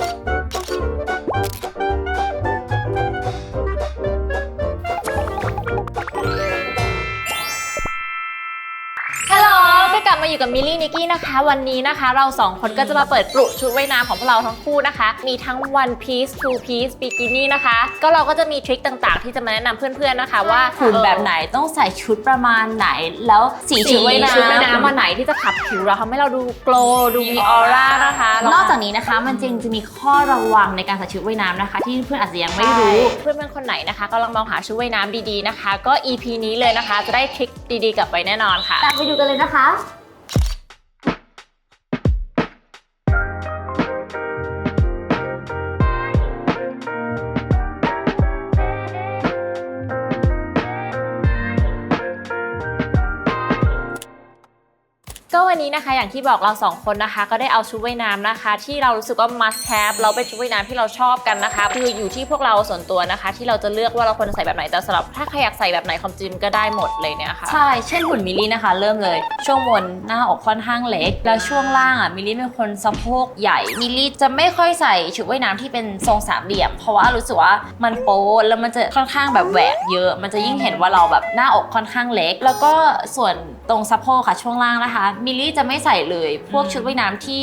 ฮั มาอยู่กับมิลลี่นิกกี้นะคะ วันนี้นะคะ เราสองคนก็จะมาเปิดปลุชุดว่ายน้ำของพวกเราทั้งคู่นะคะ มีทั้ง one piece two piece bikini นะคะ ก็เราก็จะมีทริคต่างๆ ที่จะมาแนะนำเพื่อนๆนะคะว่าหุ่นแบบไหนต้องใส่ชุดประมาณไหน แล้วสีสีชุดว่ายน้ำชุดว่ายน้ำวันไหนที่จะขับผิวเราทำให้เราดูโกลว์ดูมีออร่านะคะ นอกจากนี้นะคะมันจริงจะมีข้อระวังในการใส่ชุดว่ายน้ำนะคะ ที่เพื่อนอาจจะยังไม่รู้เพื่อนๆคนไหนนะคะกำลังมองหาชุดว่ายน้ำดีๆนะคะ ก็ EP นี้เลยนะคะ จะได้ทริคดีๆกลับไปแน่นอนค่ะ ตามไปดูกันเลยนะคะ ก็วันนี้นะคะอย่างที่บอกเราสองคนนะคะ ก็ได้เอาชุดว่ายน้ำนะคะ ที่เรารู้สึกว่า must have เราเป็นชุดว่ายน้ำที่เราชอบกันนะคะ คืออยู่ที่พวกเราส่วนตัวนะคะ ที่เราจะเลือกว่าเราควรใส่แบบไหนแต่สำหรับถ้าใครอยากใส่แบบไหนความจริงก็ได้หมดเลยเนี่ยค่ะใช่เช่นหุ่นมิลลี่นะคะ เริ่มเลย ช่วงบนหน้าอกค่อนข้างเล็ก แล้วช่วงล่างอะมิลลี่เป็นคนสะโพกใหญ่มิลลี่จะไม่ค่อยใส่ชุดว่ายน้ำที่เป็นทรงสามเหลี่ยม เพราะว่ารู้สึกว่ามันโป๊แล้วมันจะค่อนข้างแบบแหวกเยอะ มันจะยิ่งเห็นว่าเราแบบหน้าอกค่อนข้างเล็ก แล้วก็ส่วนตรงสะโพกค่ะช่วงล่างนะคะมิลลี่จะไม่ใส่เลย พวกชุดว่ายน้ำที่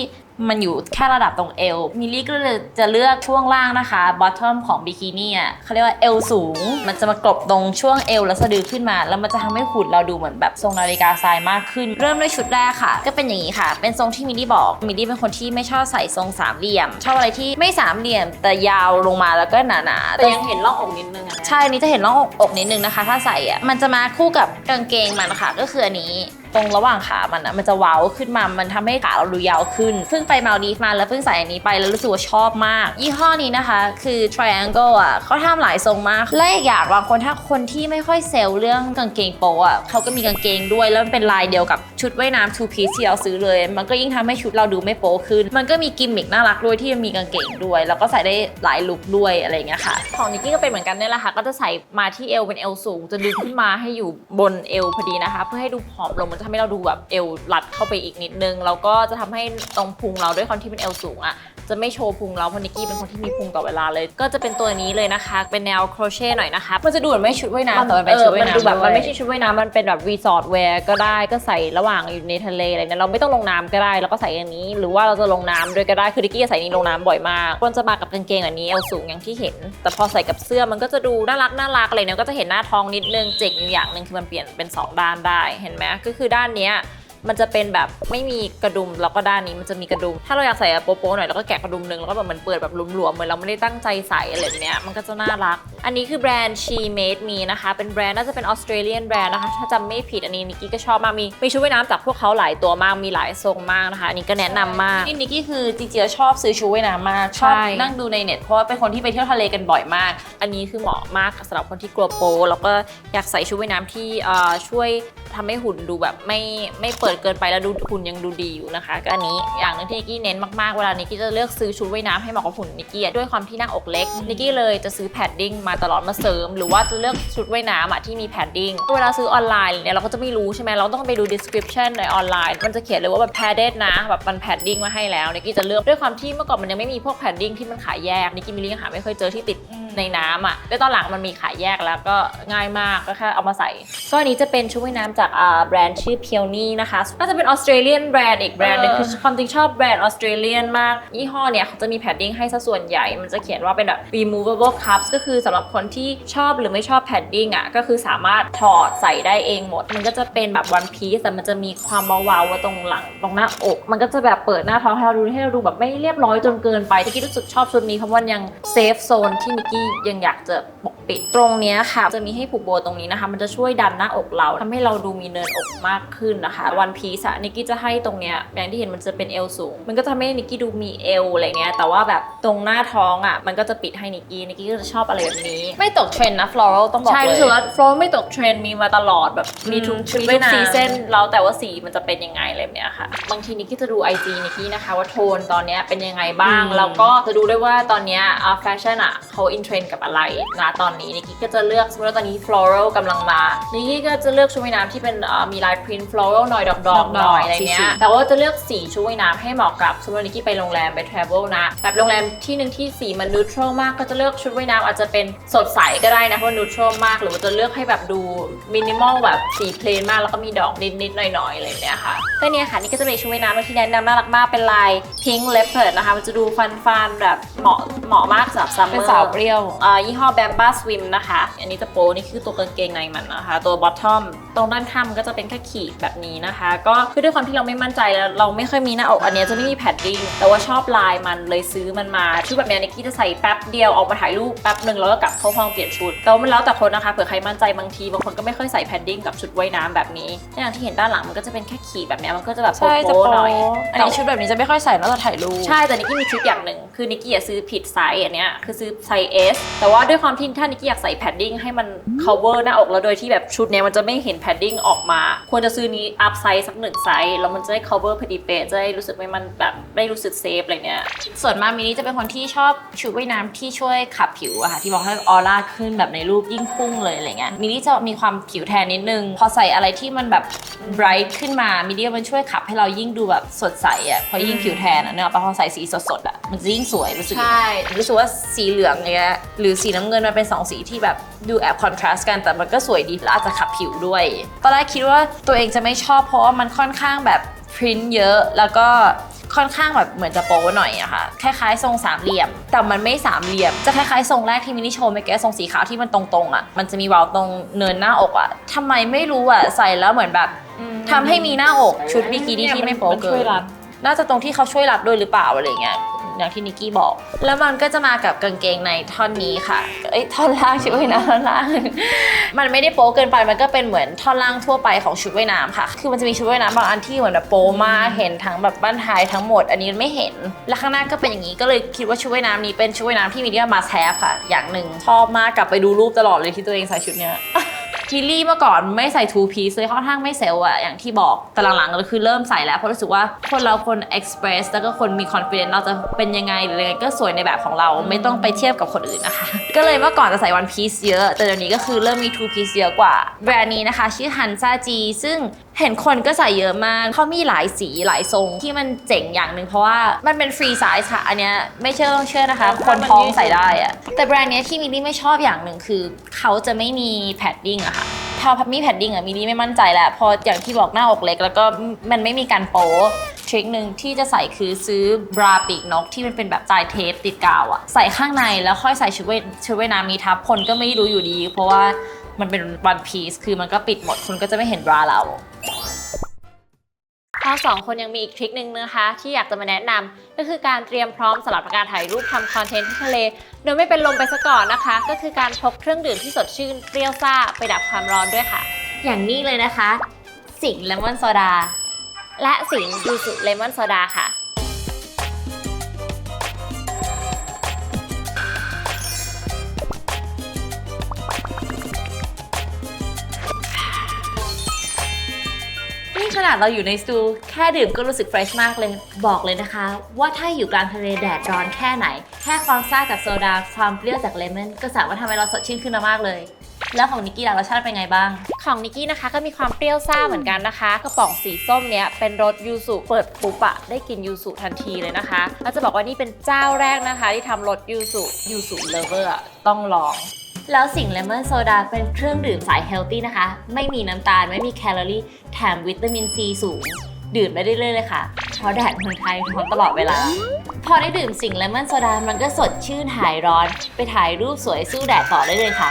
มันอยู่แค่ระดับตรงเอว มิลลี่ก็เลยจะเลือกช่วงล่างนะคะ บอททอมของบิกินี่อะเขาเรียกว่าเอวสูง มันจะมากรบตรงช่วงเอวและสะดือขึ้นมา แล้วมันจะทำให้หุ่นเราดูเหมือนแบบทรงนาฬิกาทรายมากขึ้น เริ่มด้วยชุดแรกค่ะ ก็เป็นอย่างนี้ค่ะ เป็นทรงที่มิลลี่บอก มิลลี่เป็นคนที่ไม่ชอบใส่ทรงสามเหลี่ยม ชอบอะไรที่ไม่สามเหลี่ยมแต่ยาวลงมาแล้วก็หนาๆ แต่ยังเห็นร่องอกนิดนึงอะนะใช่ นี้จะเห็นร่องอกอกนิดนึงนะคะ ถ้าใส่อะ มันจะมาคู่กับกางเกงมันค่ะก็คืออันนี้ ตรงระหว่างขามันอะมันจะเว้าขึ้นมา มันทำให้ขาเราดูยาวขึ้น เพิ่งไปมาลดีฟมาแล้วเพิ่งใส่อันนี้ไปแล้วรู้สึกว่าชอบมาก ยี่ห้อนี้นะคะ คือ triangle อะเขาทำหลายทรงมาก และอีกอย่างบางคนถ้าคนที่ไม่ค่อยเซลเรื่องกางเกงโปะอะเขาก็มีกางเกงด้วยแล้วมันเป็นลายเดียวกับชุดว่ายน้ำ two piece ที่เราซื้อเลย มันก็ยิ่งทำให้ชุดเราดูไม่โป๊ขึ้น มันก็มีกิมมิกน่ารักด้วยที่มันมีกางเกงด้วย แล้วก็ใส่ได้หลายลุคด้วยอะไรเงี้ยค่ะ ของนิกกี้ก็เป็นเหมือนกันเนี่ยแหละค่ะ ก็จะใส่มาที่เอวเป็นเอวสูงจะดึงขึ้นมาให้อยู่บนเอวพอดีนะคะ เพื่อให้ดูผอมลงมันจะทำให้เราดูแบบเอวรัดเข้าไปอีกนิดนึงแล้วก็จะทำให้ตรงพุงเราด้วยความที่เป็นเอวสูงอะ จะไม่โชว์พุงเราเพราะนิกกี้เป็นคนที่มีพุงต่อเวลาเลย ก็จะเป็นตัวนี้เลยนะคะ เป็นแนวโครเช่ต์หน่อยนะคะมันจะดูเหมือนไม่ชุดว่ายน้ำแต่มันเป็นชุดว่ายเออมันดูน้ำแบบมันด้วยไม่ใช่ชุดว่ายน้ำมันเป็นแบบรีสอร์ทแวร์ก็ได้ก็ใส่ระหว่างอยู่ในทะเลอะไรเนี่ยเราไม่ต้องลงน้ำก็ได้เราก็ใส่อันนี้ หรือว่าเราจะลงน้ำด้วยก็ได้คือดิกกี้จะใส่นี้ลงน้ำบ่อยมากควรจะมากับกางเกงอันนี้เอวสูงอย่างที่เห็น แต่พอใส่กับเสื้อมันก็จะดูน่ารักน่ารักอะไรเนี่ยก็จะเห็นหน้าท้องนิดนึงเจ๋งอยู่อย่างหนึ่งคือมันเปลี่ยนเป็นสองด้านได้เห็นไหมก็คือด้านเนี้ย มันจะเป็นแบบไม่มีกระดุมแล้วก็ด้านนี้มันจะมีกระดุม ถ้าเราอยากใส่แบบโป๊ะๆหน่อยแล้วก็แกะกระดุมหนึงแล้วก็แบบเหมันเปิดแบบหลวมๆเหมือนเราไม่ได้ตั้งใจใส่อะไรแบบเนี้ยมันก็จะน่ารัก อันนี้คือแบรนด์ She Made Me นะคะ เป็นแบรนด์น่าจะเป็นออสเตรเลียนแบรนด์นะคะ ถ้าจำไม่ผิดอันนี้นิกกี้ก็ชอบมากมีมีชุดว่ายน้ำจากพวกเขาหลายตัวมากมีหลายทรงมากนะคะ อันนี้ก็แนะนำมาก นี่นิกกี้คือจริงๆชอบซื้อชุดว่ายน้ำมากชอบใช่ นั่งดูในเน็ตเพราะว่าเป็นคนที่ไปเที่ยวทะเลกันบ่อยมาก อันนี้คือเหมาะมากสำหรับคนที่กลัวโปแล้วก็อยากใส่ชุดว่ายน้ำที่เอ่อช่วยทำให้หุ่นดูแบบไม่ไม่เปิดเกินไปแล้วดูหุ่นยังดูดีอยู่นะคะ ก็อันนี้อย่างหนึงที่นิกกี้เน้นมากๆ เวลานิกกี้จะเลือกซื้อชุดว่ายน้ำให้เหมาะกับหุ่นนิกกี้อะด้วยความที่หนั่งอกเล็กนิกกี้เลยจะซื้อแพดดิ้งมาตลอดมาเสริม หรือว่าจะเลือกชุดว่ายน้ำอะที่มีแพดดิ้งเวลาซื้อออนไลน์เนี่ยเราก็จะไม่รู้ใช่ไหมเราต้องไปดู description ในออนไลน์ มันจะเขียนเลยว่าแบบ padded นะแบบมันแพดดิ้งมาให้แล้วนิกกี้จะเลือกด้วยความที่เมื่อก่อนมันยังไม่มีพวกแพดดิ้งที่มันขายแยกนิกกี้มิลลี่ยังหาไม่เคยเจอที่ติด ในน้ำอะแล้วตอนหลังมันมีขายแยกแล้วก็ง่ายมากก็แค่เอามาใส่ ก็อันนี้จะเป็นชุดว่ายน้ำจากอ่าแบรนด์ชื่อ Peony นะคะก็จะเป็นออสเตรเลียนแบรนด์อีกแบรนด์หนึงเออคือความจริงชอบแบรนด์ออสเตรเลียนมาก ยี่ห้อเนี่ยเขาจะมีแพดดิ้งให้ซะส่วนใหญ่ มันจะเขียนว่าเป็นแบบ removable cups ก็คือสำหรับคนที่ชอบหรือไม่ชอบแพดดิ้งอะก็คือสามารถถอดใส่ได้เองหมด มันก็จะเป็นแบบ one piece แต่มันจะมีความเบาๆตรงหลังตรงหน้าอก มันก็จะแบบเปิดหน้าท้องให้เราดูให้เราดูแบบไม่เรียบร้อยจนเกินไปที่กี้รู้สึกชอบชุดนี้เพราะว่ามันยังเซฟโซนที่มิกกี้ยังอยากจะปกปิด ตรงเนี้ยค่ะ จะมีให้ผูกโบตรงนี้นะคะ มันจะช่วยดันหน้าอกเราทำให้เราดูมีเนินอกมากขึ้นนะคะ วันพีซอะนิกกี้จะให้ตรงเนี้ยอย่างที่เห็นมันจะเป็นเอวสูง มันก็ทำให้นิกกี้ดูมีเอวอะไรเงี้ยแต่ว่าแบบตรงหน้าท้องอะมันก็จะปิดให้นิกกี้นิกกี้ก็จะชอบอะไรแบบนี้ ไม่ตกเทรนด์นะ floral ต้องบอกใช่เลยรู้สึกว่าโฟลไม่ตกเทรนด์มีมาตลอดแบบมีทุกชุดมีว่าทุยกน้ำซีซันแล้วแต่ว่าสีมันจะเป็นยังไงอะไรแบบเนี้ยค่ะ บางทีนิกกี้จะดู IG นิกกี้นะคะว่าโทนตอนเนี้ยเป็นยังไงบ้างอืมแล้วก็จะดูด้วยว่าตอนเนี้ยแฟชั่นอะเขาอินเทรนด์กับอะไรนะตอนอนนี้นิกกี้ก็จะเลือกสมมติว่าตอนนี้ floral กำลังมานิกกี้ก็จะเลือกชุดว่ายน้ำที่เป็นเอ่อมีลาย print floral หน่อยดอกดอกๆๆหน่อยอะไรเงี้สียๆ แต่ว่าจะเลือกสีชุดว่ายน้ำให้เหมาะกับสมมติว่านิกกี้ไปโรงแรมไป travel นะแบบโรงแรมที่หนึ่งที่สีมัน neutral มากก็จะเลือกชุดว่ายน้ำอาจจะเป็นสดใสก็ได้นะเพราะ neutral มาก หรือว่าจะเลือกให้แบบดู minimal แบบสีเพลนมากแล้วก็มีดอกนิดๆหน่อยๆอะไรเนี้ยค่ะก็เนี่ยค่ะนี่ก็จะเป็นชุดว่ายน้ำที่แนะนำน่ารักมากเป็นลาย pink leopard นะคะมันจะดูฟันๆแบบเหมาะเหมาะมากสำหรับ summer เป็นสาวเปรี้ยวอ่ายี่ห้อ Bamba Swim นะคะ อันนี้จะโปรนี่คือตัวกางเกงในมันนะคะ ตัว bottom ตรงด้านข้างมันก็จะเป็นแค่ขีดแบบนี้นะคะ ก็คือด้วยความที่เราไม่มั่นใจแล้วเราไม่ค่อยมีหน้าอกอันเนี้ยจะไม่มีแพดดิ้งแต่ว่าชอบลายมันเลยซื้อมันมาชุดแบบเนี้ยนิกกี้จะใส่แป๊บเดียวออกมาถ่ายรูปแป๊บหนึ่งแล้วก็กลับเข้าห้องเปลี่ยนชุดแต่ว่ามันแล้วแต่คนนะคะเผื่อใครมั่นใจบางทีบางคนก็ไม่ค่อยใส่แพดดิ้งกับชุดว่ายน้ำแบบนี้อย่างที่เห็นด้านหลังมันก็จะเป็นแค่ขีดแบบเนี้ยมันก็จะแบบใช่จะโป๊ะโป๊ๆหน่อยอันนี้ชุดแบบนี้จะไม่ค่อยใส่นอกจากถ่ายรูปใช่แต่นิกกี้มีทริคอย่างหนึ่งคือนิกกี้อยากซื้อผิดไซส์อันเนี้ยคือซื้อไซส์ S แต่ว่าด้วยความที่ถ้านิกกี้อยากใส่แพดดิ้งให้มัน cover หน้าอกแล้วโดยที่แบบชุดเนี้ยมันจะไม่เห็นแพดดิ้งออกมา ควรจะซื้อนี้ up size สักหนึ่งไซส์แล้วมันจะได้ cover พอดีเป๊ะจะได้รู้สึกไม่มันแบบไม่รู้สึกเซฟอะไรเนี้ยส่วนมากมินี่จะเป็นคนที่ชอบชุดว่ายน้ำที่ช่วยขับผิวอะค่ะที่บอกให้ออร่าขึ้นแบบในรูปยิ่งพุ่งเลยอะไรเงี้ยมินี่จะมีความผิวแทนนิดนึง พอใส่อะไรที่มันแบบ bright ขึ้นมามินนี่มันช่วยขับให้เรายิ่งดูแบบสดใสอะพอยิ่งผิวแทนอะเนอะพอใส่สีสดๆอะมันจะยิ่งสวยรู้สึกใช่รู้สึกว่าสีเหลืองเนี้ยหรือสีน้ำเงินมันเป็นสองสีที่แบบดูแอบคอนทราสต์กันแต่มันก็สวยดีแล้วอาจจะขับผิวด้วยตอนแรกคิดว่าตัวเองจะไม่ชอบเพราะว่ามันค่อนข้างแบบพริ้นเยอะแล้วก็ค่อนข้างแบบเหมือนจะโป๊หน่อยอะค่ะคล้ายๆทรงสามเหลี่ยม แต่มันไม่สามเหลี่ยม จะคล้ายๆทรงแรกที่มินิโชว์เมื่อกี้ทรงสีขาวที่มันตรงๆอะมันจะมีวาล์วตรงเนินหน้าอกอะทำไมไม่รู้อะใส่แล้วเหมือนแบบทำให้มีหน้าอกชุดบิกินี่ที่ไม่โป๊เกินน่าจะตรงที่เขาช่วยรัดด้วยหรือเปล่าอะไรเงี้ย อย่างที่นิกกี้บอก แล้วมันก็จะมากับกางเกงในท่อนนี้ค่ะเอ้ยท่อนล่างชุดว่ายน้ำท่อนล่าง มันไม่ได้โป๊เกินไปมันก็เป็นเหมือนท่อนล่างทั่วไปของชุดว่ายน้ำค่ะ คือมันจะมีชุดว่ายน้ำบางอันที่เหมือนแบบโป๊มากเห็นทั้งแบบบ้านท้ายทั้งหมด อันนี้ไม่เห็น และข้างหน้าก็เป็นอย่างนี้ก็เลยคิดว่าชุดว่ายน้ำนี้เป็นชุดว่ายน้ำที่มีเดียมาแซฟค่ะ อย่างหนึ่งชอบมากกลับไปดูรูปตลอดเลยที่ตัวเองใส่ชุดเนี้ย มิลลี่เมื่อก่อนไม่ใส่ทูพีซเลยค่อนข้างไม่เซลล์อะอย่างที่บอกแต่หลังๆก็คือเริ่มใส่แล้ว เพราะรู้สึกว่าคนเราคนเอ็กซ์เพรสแล้วก็คนมีคอนฟ idence เราจะเป็นยังไงหรือยังไงก็สวยในแบบของเราไม่ต้องไปเทียบกับคนอื่นนะคะ ก็เลยเมื่อก่อนจะใส่วันพีซเยอะ แต่เดี๋ยวนี้ก็คือเริ่มมีทูพีซเยอะกว่าแบรนด์นี้นะคะ ชื่อหันซาจีซึ่ง เห็นคนก็ใส่เยอะมากเขามีหลายสีหลายทรงที่มันเจ๋งอย่างหนึ่งเพราะว่ามันเป็น free size ค่ะ อันเนี้ยไม่เชื่อต้องเชื่อนะคะ คนท้องใส่ได้อะแต่แบรนด์เนี้ยที่มิลลี่ไม่ชอบอย่างหนึ่งคือ เขาจะไม่มี padding อะค่ะพอพับมีแพดดิ้งอะมิลลี่ไม่มั่นใจแล้วพออย่างที่บอกหน้าอกเล็ก แล้วก็มันไม่มีการโป๊ทริคหนึ่งที่จะใส่คือซื้อบราปีกนกที่มันเป็นแบบจายเทปติดกาวอะใส่ข้างในแล้วค่อยใส่ชุดเวยชุดว่ายน้ำมีทับคนก็ไม่รู้อยู่ดี เพราะว่ามันเป็นวันพีซคือมันก็ปิดหมดคุณก็จะไม่เห็นบราเรา เราสองคนยังมีอีกทริคนึงนะคะที่อยากจะมาแนะนำก็คือการเตรียมพร้อมสำหรับการถ่ายรูปทำคอนเทนต์ที่ทะเล โดยไม่เป็นลมไปซะก่อนนะคะ ก็คือการพกเครื่องดื่มที่สดชื่นเปรี้ยวซ่าไปดับความร้อนด้วยค่ะ อย่างนี้เลยนะคะ สิงเลมอนโซดาและสิงยูสุเลมอนโซดาค่ะ ขนาดเราอยู่ในสตูแค่ดื่มก็รู้สึกเฟรชมากเลย บอกเลยนะคะ ว่าถ้าอยู่กลางทะเลแดดร้อนแค่ไหน แค่ความซ่าจากโซดา ความเปรี้ยวจากเลมอนก็สามารถทำให้เราสดชื่นขึ้นมามากเลย แล้วของนิกกี้ล่ะรสชาติเป็นไงบ้าง ของนิกกี้นะคะก็มีความเปรี้ยวซ่าเหมือนกันนะคะกระป๋องสีส้มเนี้ยเป็นรสยูสุเปิดปุ๊บอะได้กินยูสุทันทีเลยนะคะแล้วจะบอกว่านี่เป็นเจ้าแรกนะคะ ที่ทำรสยูสุยูสุเลเวอร์ต้องลอง แล้วสิ่งเลมอนโซดาเป็นเครื่องดื่มสายเฮลตี้นะคะ ไม่มีน้ำตาล ไม่มีแคลอรี่ แถมวิตามินซีสูง ดื่มได้เรื่อยๆเลยค่ะ เพราะแดดเมืองไทยร้อนตลอดเวลา พอได้ดื่มสิ่งเลมอนโซดา มันก็สดชื่นหายร้อน ไปถ่ายรูปสวยสู้แดดต่อได้เลยค่ะ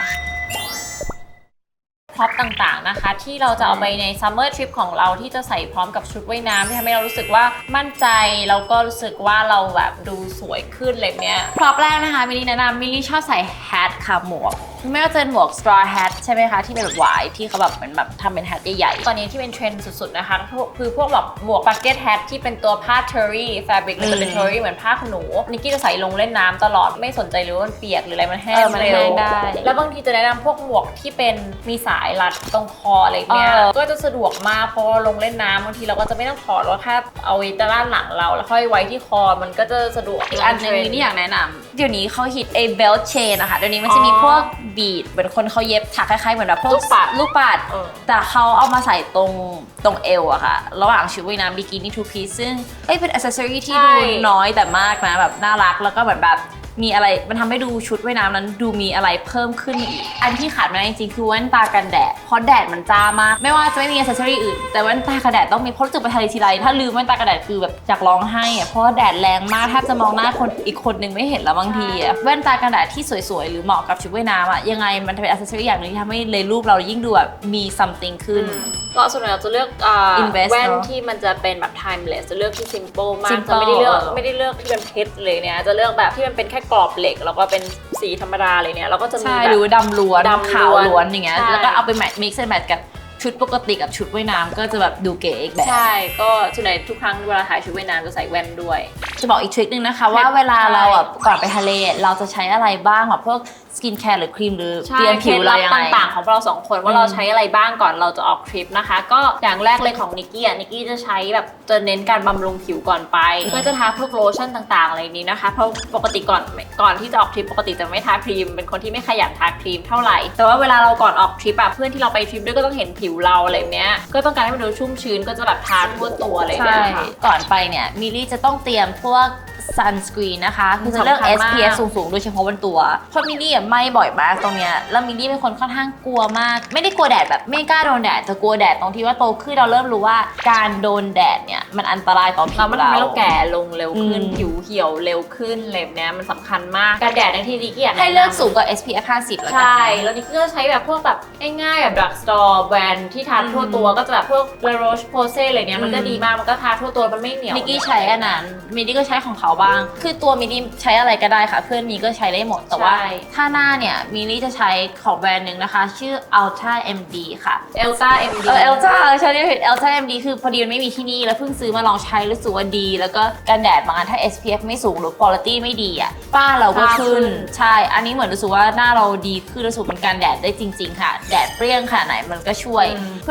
อพต่างๆนะคะ ที่เราจะเอาไปในซัมเมอร์ทริปของเราที่จะใส่พร้อมกับชุดว่ายน้ำที่ทำให้เรารู้สึกว่ามั่นใจแล้วก็รู้สึกว่าเราแบบดูสวยขึ้นอะไรเนี้ยพร็อพแรกนะคะมิลลี่แนะนำมิลลี่ชอบใส่แฮทค่ะหมวกไม่ว่าจะเป็นหมวก straw hat ใช่ไหมคะที่เป็นแบบหวายที่เขาแบบเหมือนแบบทำเป็นแฮทใหญ่ๆตอนนี้ที่เป็นเทรนด์สุดๆนะคะพวกคือพวกแบบหมวกบักเก็ตแฮทที่เป็นตัวผ้าเทอรี่แฟบริกมันจะเป็นอืมเทอรี่เหมือนผ้าขนหนูนิกกี้จะใส่ลงเล่นน้ำตลอดไม่สนใจเลยว่ามันเปียกหรืออะไรมันแห้งเออมันเร็แห้วงได้ แล้วบางทีจะแนะนำพวกหมวกที่เป็นมีสายรัดตรงคออะไรเงี้ยเออก็จะสะดวกมากเพราะว่าลงเล่นน้ำบางทีเราก็จะไม่ต้องถอดเราแค่เอาไว้ด้านหลังเรา แล้วค่อยไว้ที่คอมันก็จะสะดวกอีกอันหนึงนี่อยากแนะนำเดี๋ยวนี้เขาฮิตไอ้เบลเชนนะคะเดี๋ยวนี้มันจะมีอ๋อพวกบีดเหมือนคนเขาเย็บถักคล้ายๆเหมือนแบบพวกลูกปัดลูกปัด เออ แต่เขาเอามาใส่ตรงตรงเอวอะค่ะ ระหว่างชุดว่ายน้ำบิกินี่ทูพีซึ่งเอ้ยเป็นอ c เซสซอรีที่ใช่ ดูน้อยแต่มากนะแบบน่ารักแล้วก็เหมือนแบบ มีอะไรมันทำให้ดูชุดว่ายน้ำนั้นดูมีอะไรเพิ่มขึ้นมาอีก อันที่ขาดไม่ได้จริงๆคือแว่นตากันแดด เพราะแดดมันจ้ามาก ไม่ว่าจะไม่มีอ c เซสซอรีอื่น แต่แว่นตากันแดดต้องมีเพราะรู้สึกไปทะเลทีไรถ้าลืมแว่นตากันแดดคือแบบอยากร้องไห้อะเพราะว่าแดดแรงมากแทบจะมองหน้าคนอีกคนนึงไม่เห็นแล้วบางทีอะแว่นตากันแดดที่สวยๆหรือเหมาะกับชุดว่ายน้ำอะยังไงมันเป็นอ c เซสซอรีอย่างหนึงที่ทำให้เลยรูปเรายิ่งดูแบบมี something ขึ้นก็ส่วนใหญ่เราจะเลือกอ่า Invest แว่นเนอะที่มันจะเป็นแบบ timeless จะเลือกที่ simple มาก Simple จะไม่ได้เลือกเออไม่ได้เลือกที่เป็นเพชรเลยเนี่ยจะเลือกแบบที่มันเป็นแค่กรอบเหล็ก แล้วก็เป็นสีธรรมดาเลยเนี่ยเราก็จะมีใช่ แบบหรือดำล้วนดำล้วนขาวล้วนอย่างเงี้ย ใช่ แล้วก็เอาไปแมทมิกซ์แมทกับชุดปกติกับชุดว่ายน้ำก็จะแบบดูเก๋อีกแบบ ใช่ก็ส่วนใหญ่ทุกครั้งเวลาถ่ายชุดว่ายน้ำจะใส่แว่นด้วย จะบอกอีกทริคนึงนะคะว่าใช่เวลาเราอะก่อนไปทะเลเราจะใช้อะไรบ้างแบบพวก สกินแคร์หรือครีมหรือใช่เตรียมผิวเรายังเคไงล็ดลับต่างๆ ของเราสองคนว่าอืมเราใช้อะไรบ้างก่อนเราจะออกทริปนะคะ ก็อย่างแรกเลยของนิกกี้อะนิกกี้จะใช้แบบจะเน้นการบำรุงผิวก่อนไปก็จะทาพวกโลชั่นต่างๆอะไรนี้นะคะเพราะปกติก่อนก่อนที่จะออกทริปปกติจะไม่ทาครีม เป็นคนที่ไม่ขยันทาครีมเท่าไหร่ แต่ว่าเวลาเราก่อนออกทริปอะเพื่อนที่เราไปทริปด้วยก็ต้องเห็นผิวเราอะไรเนี้ยก็ต้องการให้มันดูชุ่มชื้นก็จะแบบทาทั่วตัวอะไรใช่เงี้ยค่ะก่อนไปเนี่ยมิลลี่จะต้องเตรียมพวก sunscreen นะคะ คือจะเลือกสำคัญมาก SPF สูงๆ โดยเฉพาะบนตัว เพราะมิลลี่อะไหม่บ่อยมากตรงเนี้ยแล้วมิลลี่เป็นคนค่อนข้างกลัวมาก ไม่ได้กลัวแดดแบบไม่กล้าโดนแดดแต่กลัวแดดตรงที่ว่าโตขึ้นเราเริ่มรู้ว่าการโดนแดดเนี่ยมันอันตรายต่อผิเราวมันเราทำให้เราแก่ลงเร็วขึ้น อืม ผิวเหี่ยวเร็วขึ้นอะไรแบบเนี้ยมันสำคัญมากการแดดในที่นิกกี้อยากให้แนะนำเลือกสูงกว่า SPF 50แล้วกัน ใช่ แล้วนี่ก็ใช้แบบพวกแบบง่ายๆแบบดักสตอร์แบรนด์ที่ทาทั่วตัวก็จะแบบพวก La Roche Posay อะไรเงี้ยมันก็อืม ดีมากมันก็ทาทั่วตัวมันไม่เหนียวมิกกี้ใช้อันนั้นมิลลี่ก็ใช้ของเขาบ้าง คือตัวมิลลี่ใช้อะไรก็ได้ค่ะ เพื่อนมีก็ใช้ได้หมดแต่ว่า ใช่ ถ้าหน้าเนี่ยมิลลี่จะใช้ของแบรนด์หนึ่งนะคะ ชื่อ Ultra MD ค่ะเอลซ่า MD เออ Ultra เออใช้ได้ผิด Ultra MD คือพอดีมันไม่มีที่นี่ แล้วเพิ่งซื้อมาลองใช้รู้สึกว่าดี แล้วก็กันแดดบางอันถ้า SPF ไม่สูงหรือ quality ไม่ดีอะป้าเราก็ฝ้าขึ้ขึ้นนใช่ อันนี้เหมือนรู้สึกว่าหน้าเราดีขึ้นรู้สึกมันกันแดดได้จริง ๆ ค่ะ แดดเปรี้ยงขนาดไหนมันก็ช่วย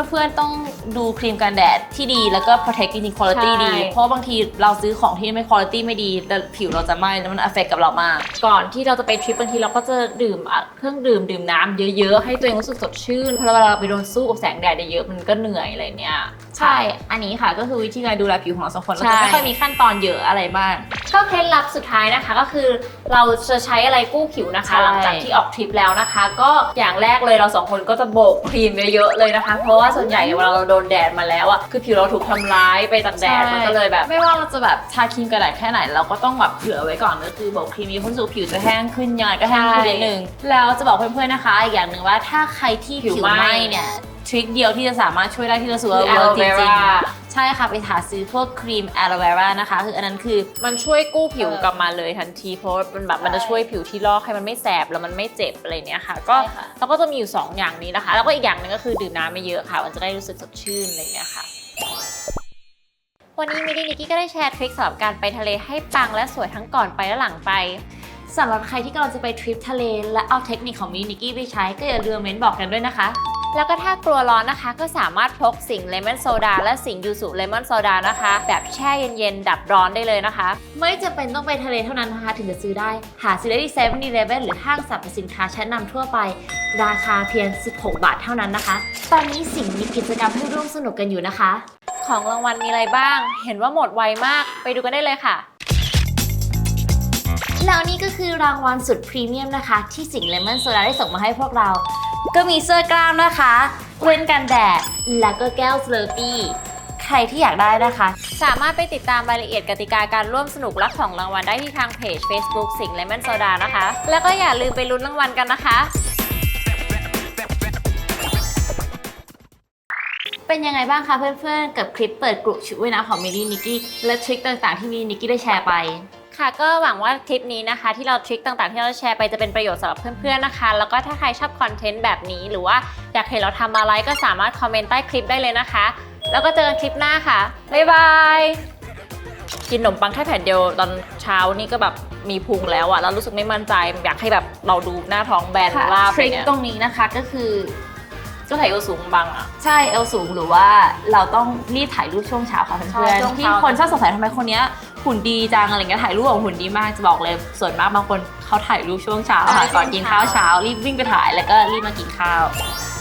เพื่อนๆต้องดูครีมกันแดดที่ดีแล้วก็ protect จริงๆ quality ใช่ดี เพราะบางทีเราซื้อของที่ไม่ quality ไม่ดีแล้วผิวเราจะไหม้แล้วมัน affect กับเรามาก ก่อนที่เราจะไปทริปบางทีเราก็จะดื่มอะเครื่องดื่มดื่มน้ำเยอะๆ ให้ตัวเองรู้สึกสดชื่นเพราะเวลาเราไปโดนสู้กับแสงแดดเยอะๆมันก็เหนื่อยอะไรเนี้ยใช่ อันนี้ค่ะก็คือวิธีการดูแลผิวของเราสองคนเราใช่จะไม่ค่อยมีขั้นตอนเยอะอะไรมากก็เคล็ดลับสุดท้ายนะคะก็คือเราจะใช้อะไรกู้ผิวนะคะใช่หลังจากที่ออกทริปแล้วนะคะ ก็อย่างแรกเลยเราสองคนก็จะโบกครีมเยอะๆเลยนะคะ เพราะว่าส่วนใหญ่เวลาเราโดนแดดมาแล้วอะคือผิวเราถูกทำร้ายไปจากแดดมันก็เลยแบบ ไม่ว่าเราจะแบบทาครีมกันแดดแค่ไหนเราก็ต้องแบบเผื่อไว้ก่อนก็คือบอกครีมนี้เพราะรู้สึกว่าผิวจะแห้งขึ้นยังไงก็แห้งขึ้นใช่นิดนึงแล้วจะบอกเพื่อนๆนะคะอีกอย่างหนึ่งว่าถ้าใครที่ผิผิววไหม้ไหม้เนี่ยทริคเดียวที่จะสามารถช่วยได้ที่เราสูว่าคือเวิร์กจ aloe ริง vera ๆใช่ค่ะ ไปหาซื้อพวกครีม aloe vera นะคะ คืออันนั้นคือมันช่วยกู้ผิวเออกลับมาเลยทันที เพราะว่ามันแบบมันจะช่วยผิวที่ลอกให้มันไม่แสบแล้วมันไม่เจ็บอะไรเนี้ยค่ะ ก็ใช่ค่ะเราก็จะมีอยู่ 2 อย่างนี้นะคะ แล้วก็อีกอย่างหนึ่งก็คือดื่มน้ำไม่เยอะค่ะ มันจะได้รู้สึกสดชื่นอะไรเนี้ยค่ะวันนี้มิลลี่นิกกี้ก็ได้แชร์ทริคสำหรับการไปทะเลให้ปังและสวยทั้งก่อนไปและหลังไป สำหรับใครที่กำลังจะไปทริปทะเล และเอาเทคนิคของมินิกกี้ไปใช้ก็อย่าลืมเม้นบอกกันด้วยนะคะ แล้วก็ถ้ากลัวร้อนนะคะ ก็สามารถพกสิงเลมอนโซดาและสิงยูสุเลมอนโซดานะคะ แบบแช่เย็นๆ ดับร้อนได้เลยนะคะ ไม่จะเป็นต้องไปทะเลเท่านั้นนะคะ ถึงจะซื้อได้ หาซื้อได้ที่7 e เ e ่ e อหรือห้างสรรพสินค้าชั้นนำทั่วไป ราคาเพียง 16 บาทเท่านั้นนะคะ ตอนนี้สิ่งมีกิจกรรมให้ร่วมสนุกกันอยู่นะคะ ของรางวัลมีอะไรบ้าง เห็นว่าหมดไวมาก ไปดูกันได้เลยค่ะ แล้วนี่ก็คือรางวัลสุดพรีเมียมนะคะ ที่สิงเลมอนโซดาได้ส่งมาให้พวกเรา ก็มีเสื้อกล้ามนะคะเว้นกันแดด แล้วก็แก้วสเลอร์ปี้ใครที่อยากได้นะคะ สามารถไปติดตามรายละเอียดกติกาการร่วมสนุกรับของรางวัลได้ที่ทางเพจ Facebook สิงเลมอนโซดานะคะ แล้วก็อย่าลืมไปลุ้นรางวัลกันนะคะ เป็นยังไงบ้างคะเพื่อนๆ กับคลิปเปิดกลุ่มชุดว่ายน้ำของมิลลี่นิกกี้และทริคต่างๆที่มิลลี่นิกกี้ได้แชร์ไป ค่ะ ก็หวังว่าคลิปนี้นะคะ ที่เราทริคต่างๆ ที่เราแชร์ไปจะเป็นประโยชน์สำหรับเพื่อนๆนะคะ แล้วก็ถ้าใครชอบคอนเทนต์แบบนี้ หรือว่าอยากเห็นเราทำอะไรก็สามารถคอมเมนต์ใต้คลิปได้เลยนะคะ แล้วก็เจอกันคลิปหน้าค่ะ บ๊ายบาย กินขนมปังแค่แผ่นเดียวตอนเช้านี่ก็แบบมีพุงแล้วอะแล้วรู้สึกไม่มั่นใจอยากให้แบบเราดูหน้าท้องแบนค่ะลาบทไปริคเนี่ย ตรงนี้นะคะก็คือ ก็ถ่ายเอวสูงบังอะใช่เอลสูงหรือว่าเราต้องรีบถ่ายรูปช่วงเช้าค่ะเพื่ใช่อนช่วงๆที่เช้าคนชอบสงสัยทำไมคนเนี้ยหุ่นดีจังอะไรเงี้ยถ่ายรูปของหุ่นดีมากจะบอกเลยส่วนมากบางคนเขาถ่ายรูปช่วงเช้าค่ะก่อนกินข้าวเช้ารีบวิ่งไปถ่ายแล้วก็รีบมากินข้าวใ